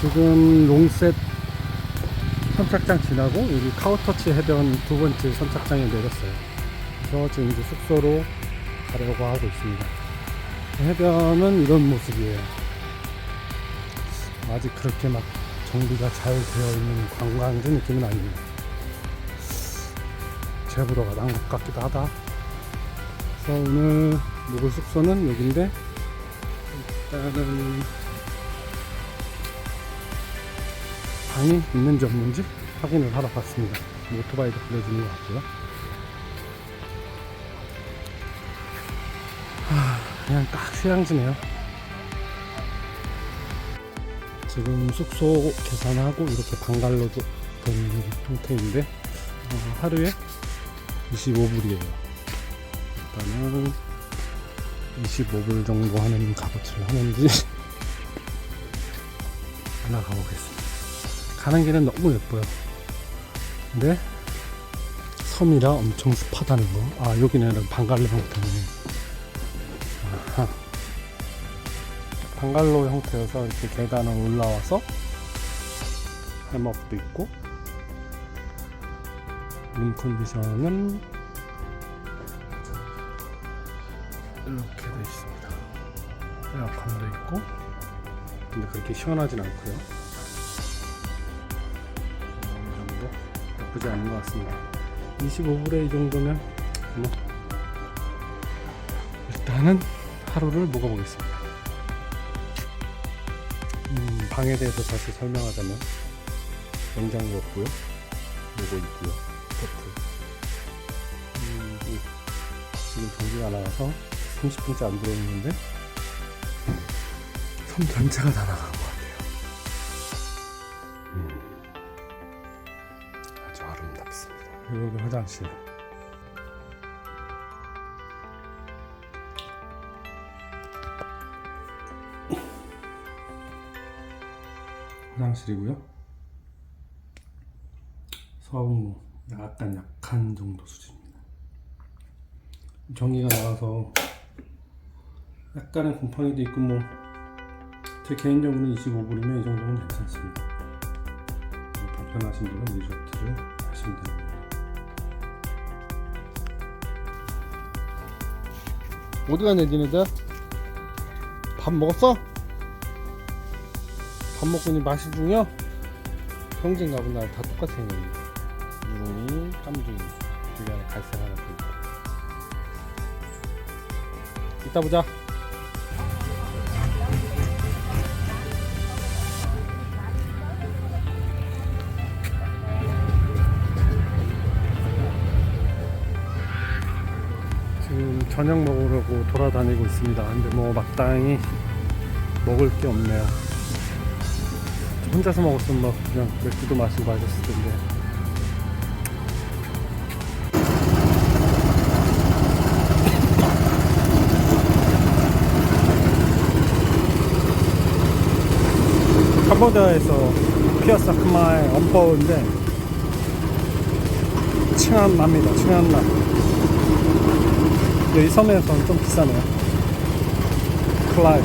지금 롱셋 선착장 지나고 여기 카우터치 해변 두 번째 선착장에 내렸어요. 그래서 지금 이제 숙소로 가려고 하고 있습니다. 해변은 이런 모습이에요. 아직 그렇게 막 정비가 잘 되어 있는 관광지 느낌은 아닙니다. 제부도가 난 것 같기도 하다. 그래서 오늘 묵을 숙소는 여기인데 일단은 방이 있는지 없는지 확인을 하러 갔습니다. 오토바이도 빌려주는 것 같고요. 하, 그냥 딱 휴양지네요. 지금 숙소 계산하고 이렇게 방갈로도 된 형태인데 어, 하루에 25불이에요. 일단은 25불 정도 하는 값어치를 하는지 올라가 보겠습니다. 가는 길은 너무 예뻐요. 근데 섬이라 엄청 습하다는 거. 아 여기는 방갈로 형태네. 아하. 방갈로 형태여서 이렇게 계단을 올라와서 해먹도 있고 룸 컨디션은 이렇게 돼 있습니다. 에어컨도 있고 근데 그렇게 시원하진 않고요. 나쁘지 않은 것 같습니다. 25불에 이 정도면 뭐 일단은 하루를 묵어보겠습니다. 음, 방에 대해서 다시 설명하자면 냉장고 없고요. 요거 있고요. 포트. 음, 이- 지금 전기가 나와서 30분째 안 들어오는데 섬 전체가 다것 그리고 여기 화장실. 화장실이고요. 서은 뭐 약간 약한 정도 수준입니다. 전기가 나와서 약간의 곰팡이도 있고 뭐 제 개인적으로는 25불이면 이 정도면 괜찮습니다. 뭐 불편하신 분은 리조트를 하시면 됩니다. 어디 가냐 니네들? 밥 먹었어? 밥 이제 마시 중이야? 형제인가 보다 다 똑같은 생각이 누룽이, 깜둥이 여기 안에 갈색 하나 더 있고 이따 보자 저녁 먹으려고 돌아다니고 있습니다. 근데 뭐 마땅히 먹을 게 없네요. 혼자서 먹었으면 막 그냥 맥주도 마시고 마셨을 텐데. 캄보디아에서 피어사 크마의 엄포인데 칭한납니다 칭한납 이 섬에서는 좀 비싸네요. 클라이